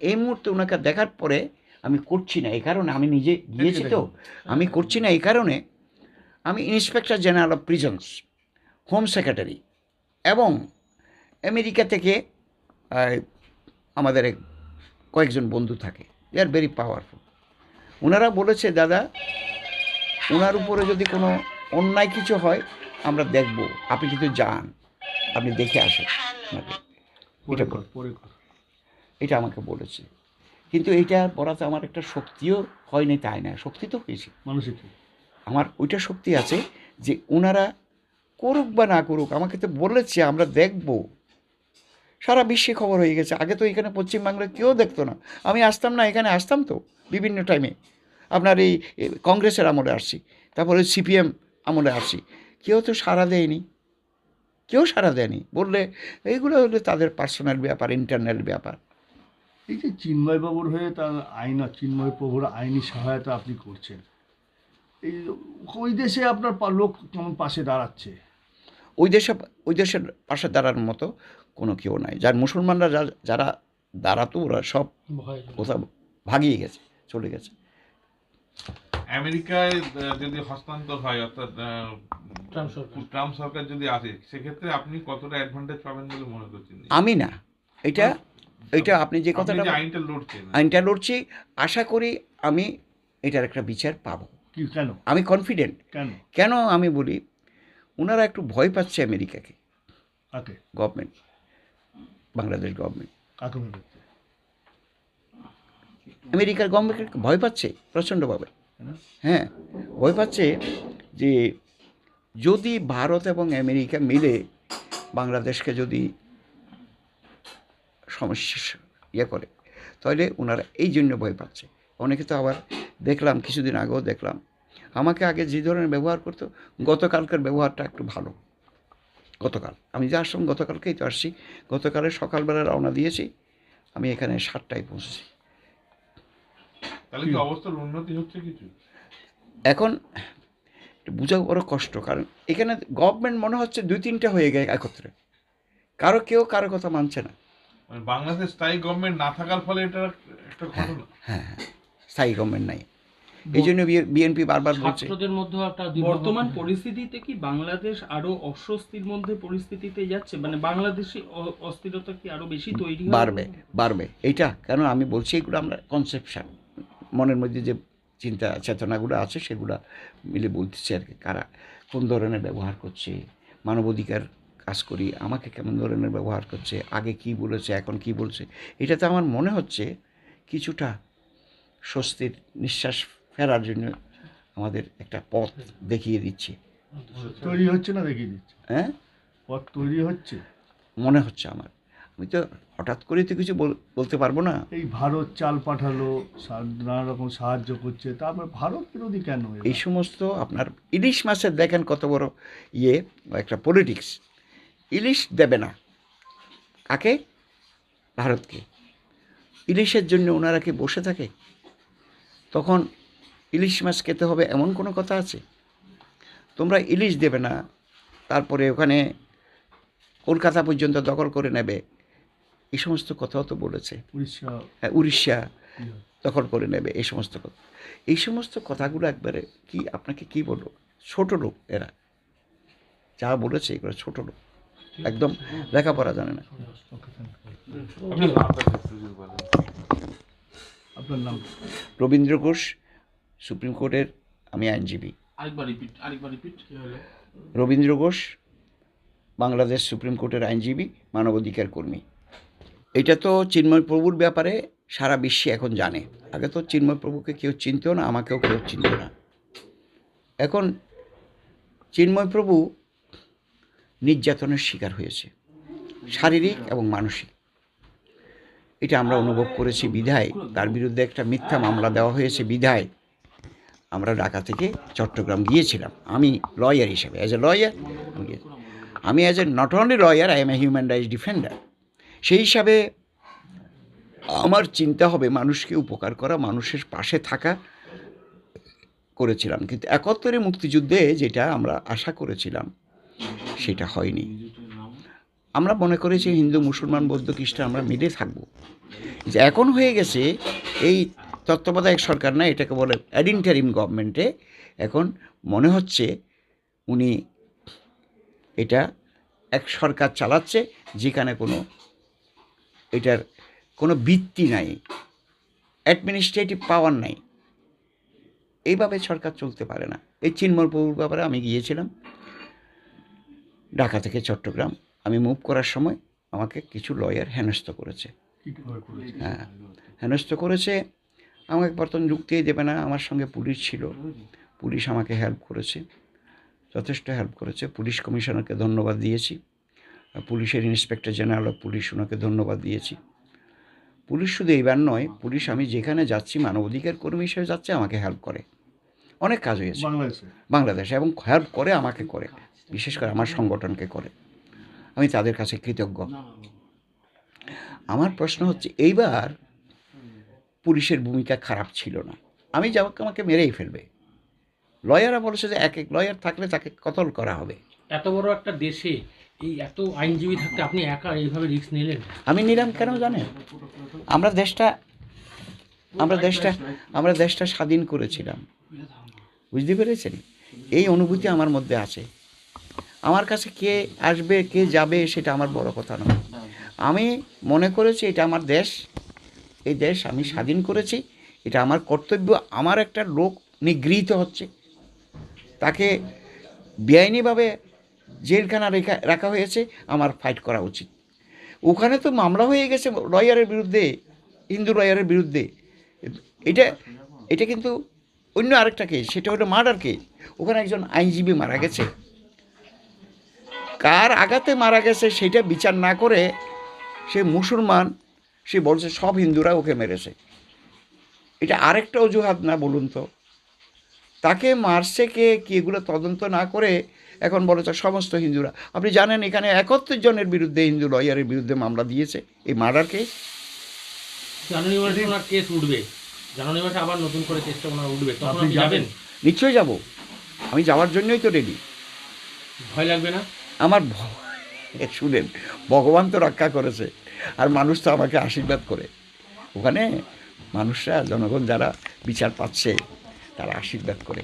এই মুহূর্তে ওনাকে দেখার পরে আমি করছি না এই কারণে আমি নিজে গিয়েছি তো। আমি করছি না এই কারণে আমি inspector general of prisons home secretary এবং আমেরিকা থেকে আমাদের এক- কয়েকজন বন্ধু থাকে। দে আর ভেরি পাওয়ারফুল ওনারা বলেছে দাদা ওনার উপরে যদি কোনো অন্যায় কিছু হয় আমরা দেখব। আপনি কিন্তু যান। আপনি দেখে আসেন। ওনাকে এটা আমাকে বলেছে। কিন্তু এটা পড়াতে আমার একটা শক্তিও হয়নি তাই না? শক্তি তো হয়েছে। মানুষের আমার ওইটা শক্তি আছে যে ওনারা করুক বা না করুক আমাকে তো বলেছে আমরা দেখব। সারা বিশ্বে খবর হয়ে গেছে। আগে তো এখানে পশ্চিমবাংলায় কেউ দেখতো না। আমি আসতাম না এখানে আসতাম তো বিভিন্ন টাইমে আপনার এই কংগ্রেসের আমলে আসছি তারপরে সিপিএম আমলে আসছি। কেউ তো সাড়া দেয়নি। কেউ সাড়া দেয়নি। বললে এইগুলো হলে তাদের পার্সোনাল ব্যাপার ইন্টারনাল ব্যাপার। এই যে চিন্ময় বাবুর হয়ে তার আইন চিন্ময় প্রভুর আইনি সহায়তা আপনি করছেন এই ওই দেশে আপনার লোক কেমন পাশে দাঁড়াচ্ছে? ওই দেশে ওই দেশের পাশে দাঁড়ানোর মতো কোনো কেউ নাই। যার মুসলমানরা যারা দাঁড়াতো ওরা সব কোথাও ভাগিয়ে গেছে চলে গেছে। আমেরিকায় যদি হস্তান্তর হয় অর্থাৎ ট্রাম্প সরকার। যদি আসে সেক্ষেত্রে আপনি কতটা অ্যাডভান্টেজ পাবেন বলে মনে করছেন? আমি না। এটা এটা আপনি যে কথাটা আইনটা লড়ছি আশা করি আমি এটার একটা বিচার পাবো। কেন? আমি কনফিডেন্ট কেন? কেন আমি বলি ওনারা একটু ভয় পাচ্ছে আমেরিকাকে। Government Bangladesh government. আমেরিকার গভর্নমেন্টকে ভয় পাচ্ছে প্রচণ্ডভাবে। হ্যাঁ ভয় পাচ্ছে যে যদি ভারত এবং আমেরিকা মিলে বাংলাদেশকে যদি সমস্যা ইয়ে করে। তাহলে ওনারা এই জন্য ভয় পাচ্ছে। অনেকে তো আবার দেখলাম কিছুদিন আগেও দেখলাম আমাকে আগে যে ধরনের ব্যবহার করতো গতকালকার ব্যবহারটা একটু ভালো। গতকাল আমি যে আসলাম গতকালকেই তো আসছি গতকালে সকালবেলা রওনা দিয়েছি আমি এখানে সাতটায় পৌঁছেছি। এখন বোঝা বড় কষ্ট কারণ এখানে গভর্নমেন্ট মনে হচ্ছে দুই তিনটা হয়ে গেছে একত্রে। কারও কেউ কারও কথা মানছে না। মানে বাংলাদেশ স্থায়ী গভর্নমেন্ট না থাকার ফলে এটা একটা ঘটনা। হ্যাঁ হ্যাঁ স্থায়ী গভর্নমেন্ট নাই। এই জন্য বিএনপি বারবার বলছে। ছাত্রদের মধ্যে একটা বর্তমান পরিস্থিতিতে কি বাংলাদেশ আরও অস্বস্তির মধ্যে পরিস্থিতিতে যাচ্ছে? মানে বাংলাদেশি অ- অস্থিরতা কি আরও বেশি তৈরি বাড়বে বাড়বে। এইটা কেন আমি বলছি এগুলো আমরা কনসেপশন মনের মধ্যে যে চিন্তা চেতনাগুলো আছে সেগুলো মিলে বলতেছি আর কি কারা। কোন ধরনের ব্যবহার করছে মানবাধিকার কাজ করি আমাকে কেমন ধরনের ব্যবহার করছে আগে কি বলেছে এখন কি বলছে এটাতে আমার মনে হচ্ছে কিছুটা স্বস্তির নিঃশ্বাস ফেরার জন্য আমাদের একটা পথ দেখিয়ে দিচ্ছে। তৈরি হচ্ছে না দেখিয়ে দিচ্ছে? হ্যাঁ? পথ তৈরি হচ্ছে? মনে হচ্ছে আমার। আমি তো হঠাৎ করে তো কিছু বল- বলতে পারব না। এই ভারত চাল পাঠালো নানা রকম সাহায্য করছে তারপর ভারত বিরোধী কেন এই সমস্ত আপনার ইলিশ মাছের দেখেন কত বড় ইয়ে একটা পলিটিক্স ইলিশ দেবে না। কাকে? ভারতকে। ইলিশের জন্য ওনারা কি বসে থাকে? তখন ইলিশ মাছ খেতে হবে এমন কোনো কথা আছে? তোমরা ইলিশ দেবে না তারপরে ওখানে কলকাতা পর্যন্ত দখল করে নেবে। এই সমস্ত কথাও তো বলেছে। উড়িষ্যা। হ্যাঁ, উড়িষ্যা। দখল করে নেবে এই সমস্ত কথা। এই সমস্ত কথাগুলো একবারে কি আপনাকে কি বলব? ছোট লোক এরা। যা বলেছে এগুলো ছোট লোক। একদম লেখাপড়া জানে না। আপনার নাম? রবীন্দ্র ঘোষ সুপ্রিম কোর্টের আমি আইনজীবী। আরেকবার রিপিট আরেকবার রিপিট কি হলো? রবীন্দ্র ঘোষ বাংলাদেশ সুপ্রিম কোর্টের আইনজীবী মানবাধিকার কর্মী। এটা তো চিন্ময় প্রভুর ব্যাপারে সারা বিশ্বে এখন জানে। আগে তো চিন্ময় প্রভুকে কেউ চিনতেও না আমাকেও কেউ চিনত না। এখন চিন্ময় প্রভু নির্যাতনের শিকার হয়েছে, শারীরিক এবং মানসিক। এটা আমরা অনুভব করেছি বিধায়, তার বিরুদ্ধে একটা মিথ্যা মামলা দেওয়া হয়েছে বিধায়। আমরা ঢাকা থেকে চট্টগ্রাম গিয়েছিলাম। আমি লয়ার হিসেবে অ্যাজ এ লয়ার আমি as a not only lawyer I am a human rights defender সেই হিসাবে আমার চিন্তা হবে মানুষকে উপকার করা, মানুষের পাশে থাকা করেছিলাম। কিন্তু একাত্তরে মুক্তিযুদ্ধে যেটা আমরা আশা করেছিলাম সেটা হয়নি। আমরা মনে করেছি হিন্দু, মুসলমান, বৌদ্ধ, খ্রিস্টান আমরা মিলে থাকব। যে এখন হয়ে গেছে, এই তত্ত্বাবধায়ক সরকার না, এটাকে বলে অ্যাডিন্টারিম গভর্নমেন্টে এখন মনে হচ্ছে উনি এটা এক সরকার চালাচ্ছে, যেখানে কোনো এটার কোনো বৃত্তি নাই অ্যাডমিনিস্ট্রেটিভ পাওয়ার নাই। এইভাবে সরকার চলতে পারে না। এই চিন্ময়প্রভুর ব্যাপারে আমি গিয়েছিলাম। ঢাকা থেকে চট্টগ্রাম। আমি মুভ করার সময় আমাকে কিছু লয়ার হেনস্থ করেছে। হ্যাঁ হেনস্থ করেছে। আমাকে বর্তমান যুক্তিই দেবে না আমার সঙ্গে পুলিশ ছিল। পুলিশ আমাকে হেল্প করেছে যথেষ্ট হেল্প করেছে। পুলিশ কমিশনারকে ধন্যবাদ দিয়েছি। পুলিশের ইন্সপেক্টর জেনারেল অফ পুলিশ ওনাকে ধন্যবাদ দিয়েছি। পুলিশ শুধু এইবার নয় পুলিশ আমি যেখানে যাচ্ছি মানবাধিকার কর্মী হিসেবে যাচ্ছে আমাকে হেল্প করে। অনেক কাজ হয়েছে। বাংলাদেশে? এবং হেল্প করে আমাকে করে। বিশেষ করে আমার সংগঠনকে করে। আমি তাদের কাছে কৃতজ্ঞ। আমার প্রশ্ন হচ্ছে এইবার পুলিশের ভূমিকা খারাপ ছিল না। আমি যাব আমাকে মেরেই ফেলবে। লয়াররা বলেছে যে এক এক লয়ার থাকলে তাকে কতল করা হবে। এত বড় একটা দেশে এই এত আইনজীবী থাকতে আপনি একা এইভাবে রিস্ক নিলেন? আমি নিলাম কেন জানেন? আমরা দেশটা আমরা দেশটা আমরা দেশটা স্বাধীন করেছিলাম। বুঝতে পেরেছেন? এই অনুভূতি আমার মধ্যে আছে। আমার কাছে কে আসবে, কে যাবে সেটা আমার বড় কথা নয়। আমি মনে করেছি এটা আমার দেশ, এই দেশ আমি স্বাধীন করেছি, এটা আমার কর্তব্য, আমার একটা লোক নিগৃহীত হচ্ছে। তাকে বেআইনিভাবে জেলখানা রেখা, রাখা হয়েছে, আমার ফাইট করা উচিত। ওখানে তো মামলা হয়ে গেছে লয়ারের বিরুদ্ধে, হিন্দু লয়ারের বিরুদ্ধে। এটা এটা কিন্তু অন্য আরেকটা কেস সেটা হলো মার্ডার কেস ওখানে একজন আইনজীবী মারা গেছে। কার আঘাতে মারা গেছে সেটা বিচার না করে সে মুসলমান সে বলছে সব হিন্দুরা ওকে মেরেছে। এটা আরেকটা অজুহাত না বলুন তো? তাকে মারছে কে কি এগুলো তদন্ত না করে এখন বলেছে সমস্ত হিন্দুরা। আপনি জানেন এখানে একাত্তর জনের বিরুদ্ধে হিন্দু লয়ারের বিরুদ্ধে মামলা দিয়েছে। এই মার্ডার কেস জানুয়ারি মাসে ওনার কেস উঠবে। জানুয়ারি মাসে আবার নতুন করে কেসটা ওনার উঠবে। তখন আপনি যাবেন। নিশ্চয়ই যাব। আমি যাওয়ার জন্যই তো রেডি ভয় লাগবে না? আমার শুনেন, ভগবান তো রক্ষা করেছে, আর মানুষ তো আমাকে আশীর্বাদ করে। ওখানে মানুষরা, জনগণ যারা বিচার পাচ্ছে, তারা আশীর্বাদ করে।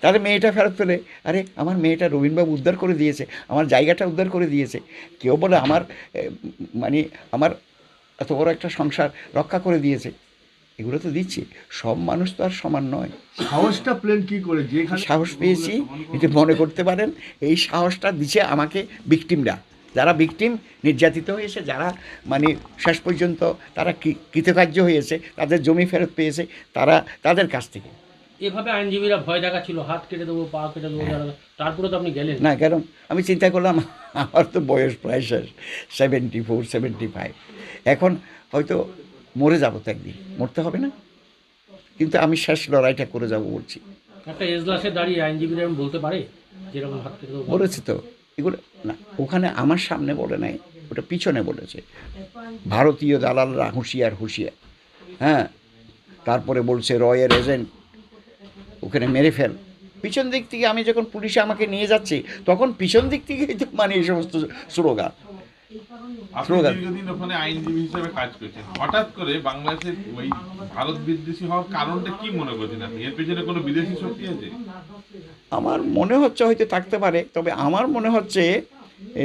তাহলে মেয়েটা ফেরত পেলে, আরে আমার মেয়েটা রবীন্দ্রবাবু উদ্ধার করে দিয়েছে, আমার জায়গাটা উদ্ধার করে দিয়েছে। কেউ বলে আমার মানে আমার এত বড় একটা সংসার রক্ষা করে দিয়েছে। এগুলো তো দিচ্ছে। সব মানুষ তো আর সমান নয়। সাহসটা প্লেন কি করে? যেখানে সাহস পেয়েছি এটা মনে করতে পারেন এই সাহসটা দিচ্ছে আমাকে ভিকটিমরা যারা ভিকটিম নির্যাতিত হয়েছে যারা মানে শেষ পর্যন্ত তারা কৃ- কৃতকার্য হয়েছে তাদের জমি ফেরত পেয়েছে তারা তাদের কাছ থেকে। এভাবে আইনজীবীরা ভয় দেখাচ্ছিল হাত কেটে দেবো পা কেটে দেবো তারপরে তো আপনি গেলেন। না কারণ আমি চিন্তা করলাম আমার তো বয়স প্রায় শেষ সেভেন্টি ফোর সেভেন্টি ফাইভ এখন হয়তো মরে যাব তো একদিন। মরতে হবে না। কিন্তু আমি শেষ লড়াইটা করে যাব বলছি। একটা এজলাসে দাঁড়িয়ে আইনজীবীরা বলতে পারে? যেরকম হাত কেটে দেবো বলেছে তো। এগুলো না ওখানে আমার সামনে বলে নাই ওটা পিছনে বলেছে। ভারতীয় দালালরা হুঁশিয়ার হুঁশিয়ার। হ্যাঁ তারপরে বলছে রয়ের এজেন্ট ওখানে মেরে ফেল। পিছন দিক থেকে আমি যখন পুলিশে আমাকে নিয়ে যাচ্ছি তখন পিছন দিক থেকেই তো মানে এই সমস্ত স্লোগান। দীর্ঘদিন ওখানে আইনজীবী হিসেবে কাজ করেছেন। হঠাৎ করে বাংলাদেশের ওই ভারত বিদ্বেষী হওয়ার কারণটা কি মনে করছেন আপনি? এর পেছনে কোনো বিদেশি শক্তি আছে? আমার মনে হচ্ছে হয়তো থাকতে পারে তবে আমার মনে হচ্ছে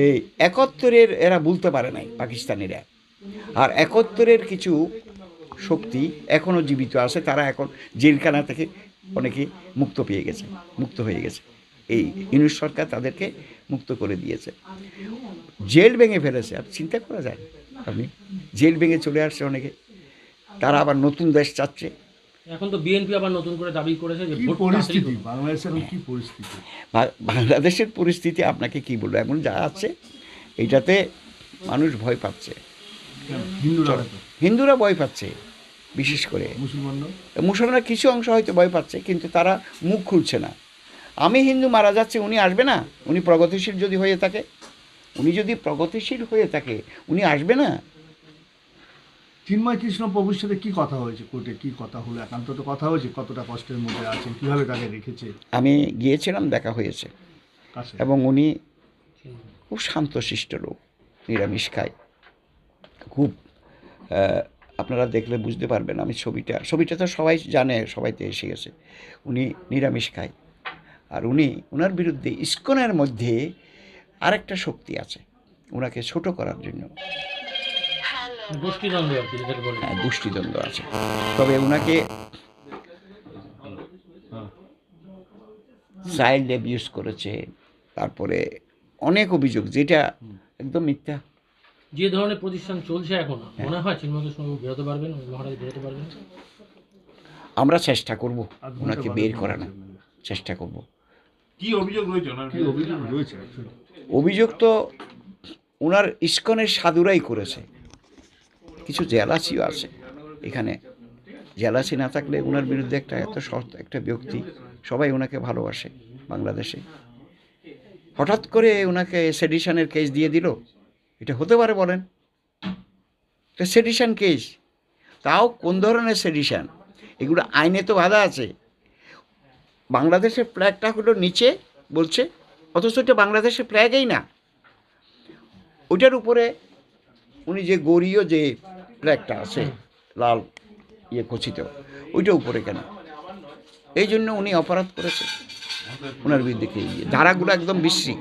এই একাত্তরের এরা বলতে পারে নাই পাকিস্তানিরা। আর একাত্তরের কিছু শক্তি এখনও জীবিত আছে তারা এখন জেলখানা থেকে অনেকে মুক্ত পেয়ে গেছে মুক্ত হয়ে গেছে। এই ইউনিট সরকার তাদেরকে মুক্ত করে দিয়েছে। জেল ভেঙে ফেলেছে আপনি চিন্তা করা যায় আপনি জেল ভেঙে চলে আসছে অনেকে। তারা আবার নতুন দেশ চাচ্ছে। এখন তো বিএনপি আবার নতুন করে দাবি করেছে যে পরিস্থিতি? বাংলাদেশের কি পরিস্থিতি? বাংলাদেশের পরিস্থিতি আপনাকে কি বলব? এখন যা আছে এইটাতে মানুষ ভয় পাচ্ছে। হিন্দুরা হিন্দুরা ভয় পাচ্ছে বিশেষ করে। মুসলমানরা মুসলমানরা কিছু অংশ হয়তো ভয় পাচ্ছে কিন্তু তারা মুখ খুলছে না। আমি হিন্দু মারা যাচ্ছে উনি আসবে না? উনি প্রগতিশীল যদি হয়ে থাকে? উনি যদি প্রগতিশীল হয়ে থাকে উনি আসবে না? চিন্ময় কৃষ্ণ প্রভুর সাথে কি কথা হয়েছে কোর্টে? কি কথা হলো? একান্ত তো কথা হয়েছে কতটা কষ্টের মধ্যে আছেন কীভাবে তাকে রেখেছে? আমি গিয়েছিলাম দেখা হয়েছে। এবং উনি খুব শান্তশিষ্ট লোক নিরামিষ খায়। খুব আপনারা দেখলে বুঝতে পারবেন আমি ছবিটা ছবিটা তো সবাই জানে সবাইতে এসে গেছে। উনি নিরামিষ খায়। আর উনি ওনার বিরুদ্ধে ইস্কনের মধ্যে আরেকটা শক্তি আছে ওনাকে ছোট করার জন্য। বলে। হ্যাঁ, গোষ্ঠীদ্বন্দ্ব আছে। তবে ওনাকে চাইল্ড অ্যাবিউজ করেছে তারপরে অনেক অভিযোগ যেটা একদম মিথ্যা। যে ধরনের প্রতিষ্ঠান চলছে এখন হ্যাঁ। মনে হয় চিন্ময় সঙ্গে বেরোতে পারবেন মহারাজ বেরোতে পারবেন? আমরা চেষ্টা করব ওনাকে বের করানো চেষ্টা করব। কি অভিযোগ রয়েছে ওনার কি অভিযোগ রয়েছে অভিযোগ তো ওনার ইস্কনের সাধুরাই করেছে। কিছু জেলাসিও আছে। এখানে জেলাসি না থাকলে ওনার বিরুদ্ধে একটা এত সৎ একটা ব্যক্তি সবাই ওনাকে ভালোবাসে বাংলাদেশে। হঠাৎ করে ওনাকে সেডিশনের কেস দিয়ে দিল। এটা হতে পারে বলেন। এটা সেডিশন কেস তাও কোন ধরনের সেডিশন এগুলো আইনে তো বাধা আছে। বাংলাদেশের ফ্ল্যাগটা হলো নিচে বলছে অথচ এটা বাংলাদেশের ফ্ল্যাগেই না। ওইটার উপরে উনি যে গরীয় যে ফ্ল্যাগটা আছে লাল ইয়ে খচিত ওইটা উপরে কেন? এই জন্য উনি অপরাধ করেছে। ওনার বিরুদ্ধে ধারাগুলো একদম বিশ্রী।